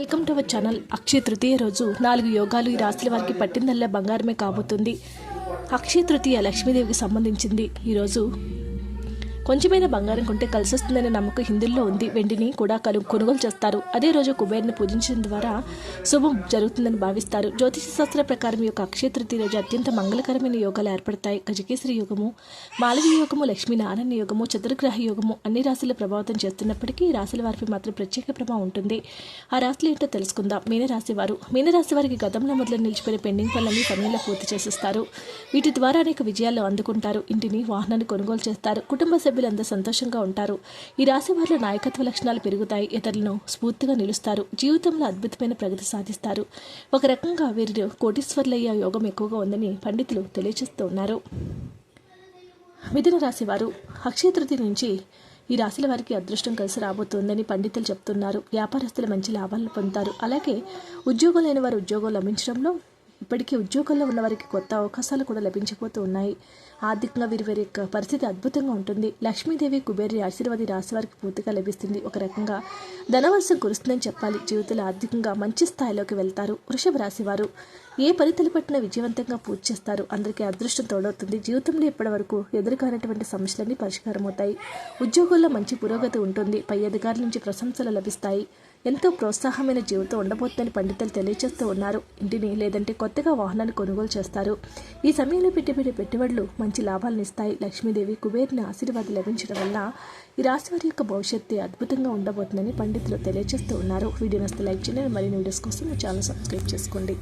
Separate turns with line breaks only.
Welcome to our channel Akshaya Tritiya రోజు. నాలుగు యోగాలు ఈ రాశుల వారికి పట్టిందల్లా బంగారమే కాబోతుంది. అక్షయ తృతీయ లక్ష్మీదేవికి సంబంధించింది. ఈరోజు కొంచెమైన బంగారం కొంటే కలిసి వస్తుందనే నమ్మకం హిందుల్లో ఉంది. వెండిని కూడా కలు కొనుగోలు చేస్తారు. అదే రోజు కుబేర్ని పూజించడం ద్వారా శుభం జరుగుతుందని భావిస్తారు. జ్యోతిష శాస్త్ర ప్రకారం యొక్క అక్షయ తృతీయ రోజు అత్యంత మంగళకరమైన యోగాలు ఏర్పడతాయి. గజకేశ్వరి యోగము మాలవీ యోగము లక్ష్మీనారాయణ యోగము చతుర్గ్రహ యోగము అన్ని రాశుల ప్రభావితం చేస్తున్నప్పటికీ రాశుల వారిపై మాత్రం ప్రత్యేక ప్రభావం ఉంటుంది. ఆ రాశులు ఏంటో తెలుసుకుందాం. మీనరాశి వారు మీనరాశి వారికి గతంలో మొదలు నిలిచిపోయిన పెండింగ్ పనులన్నీ సమయంలో పూర్తి చేసేస్తారు. వీటి ద్వారా అనేక విజయాలు అందుకుంటారు. ఇంటిని వాహనాన్ని కొనుగోలు చేస్తారు. కుటుంబ సభ్యులందరూ సంతోషంగా ఉంటారు. ఈ రాశి వారిలో నాయకత్వ లక్షణాలు పెరుగుతాయి. ఇతరులను స్ఫూర్తిగా నిలుస్తారు. జీవితంలో అద్భుతమైన ప్రగతి సాధిస్తారు. ఒక రకంగా వీరిలో కోటీశ్వర్లయ్యే యోగం ఎక్కువగా ఉందని పండితులు తెలియజేస్తూ ఉన్నారు. మిథున రాశి వారు అక్షయ తృతీయ నుంచి ఈ రాశుల వారికి అదృష్టం కలిసి రాబోతుందని పండితులు చెప్తున్నారు. వ్యాపారస్తులు మంచి లాభాలను పొందుతారు. అలాగే ఉద్యోగం లేని వారు ఉద్యోగం లభించడంలో ఇప్పటికీ ఉద్యోగంలో ఉన్న వారికి కొత్త అవకాశాలు కూడా లభించబోతూ ఉన్నాయి. ఆర్థికంగా వీరి వారి యొక్క పరిస్థితి అద్భుతంగా ఉంటుంది. లక్ష్మీదేవి కుబేరి ఆశీర్వాది రాశి వారికి పూర్తిగా లభిస్తుంది. ఒక రకంగా ధనవర్షం కురుస్తుందని చెప్పాలి. జీవితంలో ఆర్థికంగా మంచి స్థాయిలోకి వెళ్తారు వృషభ రాశి వారు. ఏ పని తలపట్టిన విజయవంతంగా పూర్తి చేస్తారు. అందరికీ అదృష్టం తోడవుతుంది. జీవితంలో ఇప్పటి వరకు ఎదురుకానటువంటి సమస్యలన్నీ పరిష్కారమవుతాయి. ఉద్యోగుల్లో మంచి పురోగతి ఉంటుంది. పై అధికారుల నుంచి ప్రశంసలు లభిస్తాయి. ఎంతో ప్రోత్సాహమైన జీవితం ఉండబోతుందని పండితులు తెలియజేస్తూ ఉన్నారు. ఇంటిని లేదంటే కొత్తగా వాహనాన్ని కొనుగోలు చేస్తారు. ఈ సమయంలో పెట్టబడే పెట్టుబడులు మంచి లాభాలను ఇస్తాయి. లక్ష్మీదేవి కుబేరుని ఆశీర్వాదం లభించడం వల్ల ఈ రాశి వారి యొక్క భవిష్యత్తు అద్భుతంగా ఉండబోతుందని పండితులు తెలియజేస్తూ ఉన్నారు. వీడియో నస్తే లైక్ చేయండి. మరిన్ని వీడియోస్ కోసం ఛానల్ సబ్స్క్రైబ్ చేసుకోండి.